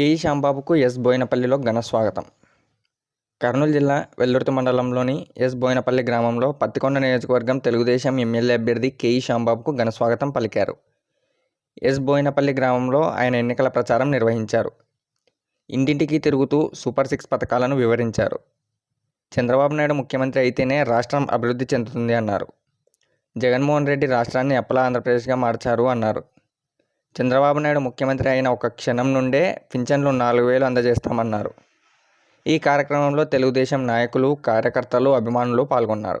K E శాంబాబుకు yes. బోయినపల్లిలో ఘన స్వాగతం. కర్నూలు జిల్లా వెల్లుర్తి మండలంలోని ఎస్. బోయినపల్లి గ్రామంలో పత్తికొండ నియోజకవర్గం తెలుగుదేశం ఎమ్మెల్యే అభ్యర్థి కేఈ శాంబాబుకు ఘన స్వాగతం పలికారు. ఎస్. బోయినపల్లి గ్రామంలో ఆయన ఎన్నికల ప్రచారం నిర్వహించారు. ఇంటింటికి తిరుగుతూ సూపర్ సిక్స్ పథకాలను వివరించారు. చంద్రబాబు నాయుడు ముఖ్యమంత్రి అయితేనే రాష్ట్రం అభివృద్ధి చెందుతుంది అన్నారు. జగన్మోహన్ రెడ్డి రాష్ట్రాన్ని అప్పలా ఆంధ్రప్రదేశ్గా మార్చారు అన్నారు. చంద్రబాబు నాయుడు ముఖ్యమంత్రి అయిన ఒక క్షణం నుండే పింఛన్లు నాలుగు వేలు అందజేస్తామన్నారు. ఈ కార్యక్రమంలో తెలుగుదేశం నాయకులు కార్యకర్తలు అభిమానులు పాల్గొన్నారు.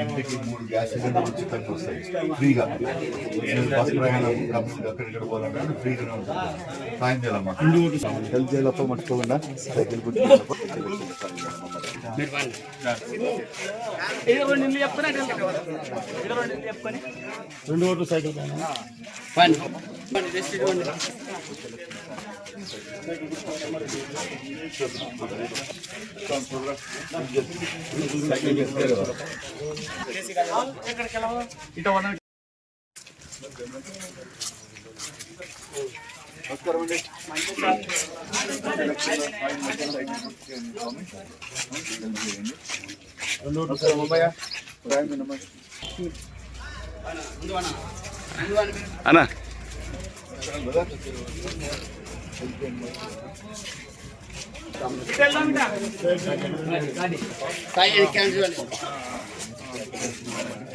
ఇంటికి మూడు గ్యాస్ సిలిండర్ ఉచితంగా వస్తాయి ఫ్రీగా నేను బస్ ప్రయాణం డబ్బులు ఎక్కడిక్కడ పోవాలంటే ఫ్రీగానే ఉంటుంది సాయం చేయాలమ్మా హెల్త్ చేయాలప్ప మర్చిపోకుండా సైకిల్ రెండు ఓట్లు సైకిల్ రెండు ఓట్లు సార్ ముంబయ్య అన్నా సాయం చేయాలి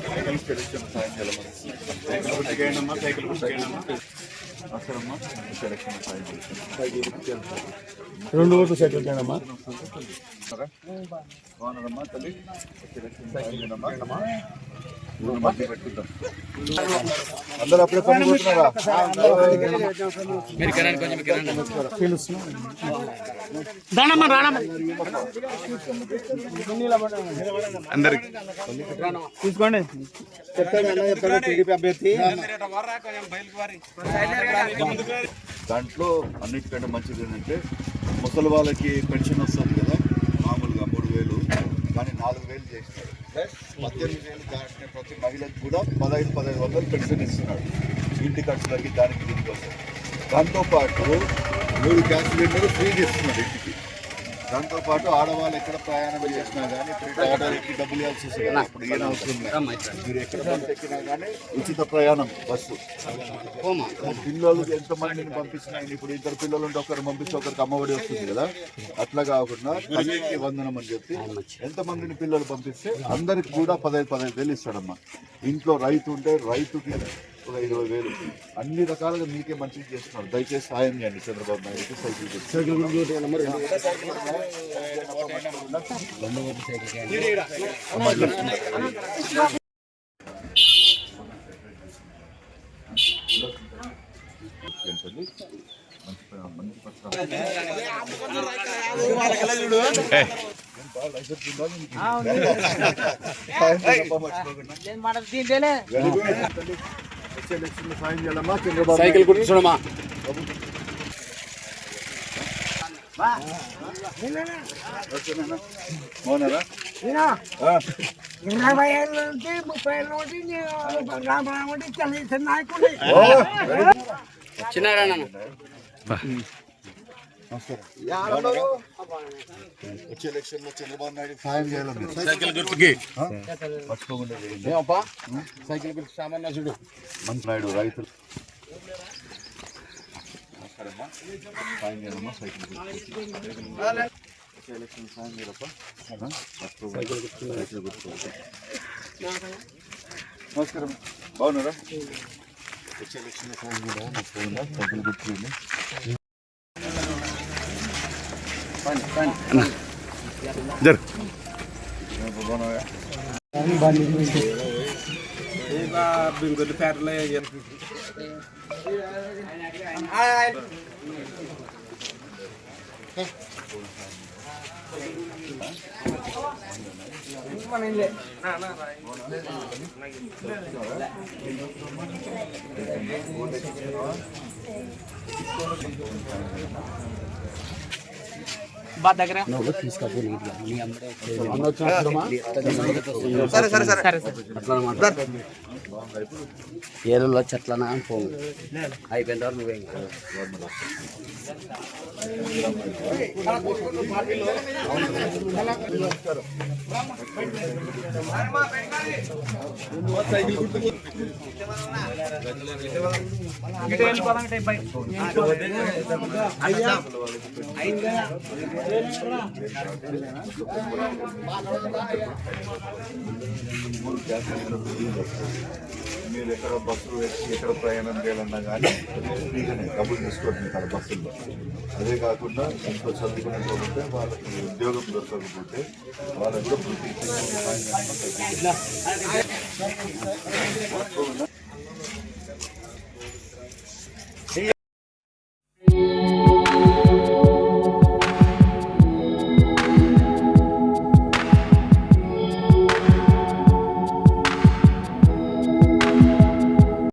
మర్చిపోకుండా రెండు ఓట్లు సైకిల్కి వెళ్ళమ్మా సాయం చేయాలమ్మా సైకిల్ సెలక్షన్ సైకిల్ గుర్తుకి అసలమ్మా సెలక్షన్ సాయం చేయాలి రెండు ఓట్లు సైకిల్ బాగున్నారమ్మా తల్లి సెలక్షన్ సాయం చేయాలమ్మా అందరూ అప్పుడే పని అందరికి. తీసుకోండి. చెప్తాను అన్న చెప్తాను టీడీపీ అభ్యర్థి దాంట్లో అన్నిటికంటే మంచిది ఏంటంటే ముసలి వాళ్ళకి పెన్షన్ వస్తుంది కదా మామూలుగా మూడు వేలు కానీ నాలుగు వేలు చేసినాడు పద్దెనిమిది వేలు దాటిన ప్రతి మహిళకు కూడా పదహైదు పదహైదు వందలు పెన్షన్ ఇస్తున్నాడు ఇంటి ఖర్చులకి దానికి దీనికోసం దాంతోపాటు మూడు గ్యాస్ సిలిండర్ ఫ్రీ ఇస్తున్నాడు ఇంటికి. దాంతో పాటు ఆడవాళ్ళు ఎక్కడ ప్రయాణం చేసినా కానీ ఇప్పుడు ఎక్కి డబ్బులు ఇవ్వాల్సి వస్తుంది. ఇప్పుడు ఏం అవసరం లేదు. మీరు ఎక్కడ బస్సు ఎక్కినా కానీ ఉచిత ప్రయాణం బస్సు. పిల్లలు ఎంత మందిని పంపించినా ఇప్పుడు ఇద్దరు పిల్లలు ఉంటే ఒకరు పంపిస్తే ఒకరికి అమ్మఒడి వస్తుంది కదా. అట్లా కాకుండా తల్లికి వందనం అని చెప్పి ఎంత మందిని పిల్లలు పంపిస్తే అందరికి కూడా పదహైదు పదహైదు వేలు ఇస్తాడమ్మా. ఇంట్లో రైతు ఉంటే రైతుకి ఒక ఇరవై వేలు. అన్ని రకాలుగా మీకే మంచిగా చేస్తున్నారు. దయచేసి సాయం చేయండి చంద్రబాబు నాయుడుకి సైకిల్ ఏంటండి? మంచి ప- సైకిల్ ఆ, ఇరవై ఏళ్ళ నుంచి ముప్పై ఏళ్ళ నుంచి రామరామ తెలిసిన నాయకుడు ఓ, very good. చిన్నారా నమస్కారం బాగున్నారా? వచ్చే ఎలక్షన్లో చంద్రబాబు నాయుడు సాయం చేయాలి సైకిల్ గుర్తుకి పట్టుకోకుండా చేయండి సైకిల్ గుర్తు సామాన్య చూడు మంచి నాయుడు రైతులు సాయం చేయాలమ్మా సైకిల్. వచ్చే ఎలక్షన్ సాయం చేయాలప్పా ఆ? పట్టుకోకుండా. సైకిల్ గుర్తుకి. నమస్కారం బాగున్నారా వచ్చే ఎలక్షన్ సాయం Nah. Jer. Mana బాగున్నారా ఏరులో చెట్లనా పోము అయిపోయిన తర్వాత నువ్వేం మూడు మీరు ఎక్కడ బస్సులు వేసి ఎక్కడ ప్రయాణం చేయాలన్నా కానీ ఫ్రీగానే డబ్బులు తీసుకోండి బస్సుల్లో. అదే కాకుండా ఇంట్లో చదువుకునే వాళ్ళకి ఉద్యోగం దొరకకపోతే వాళ్ళకు కూడా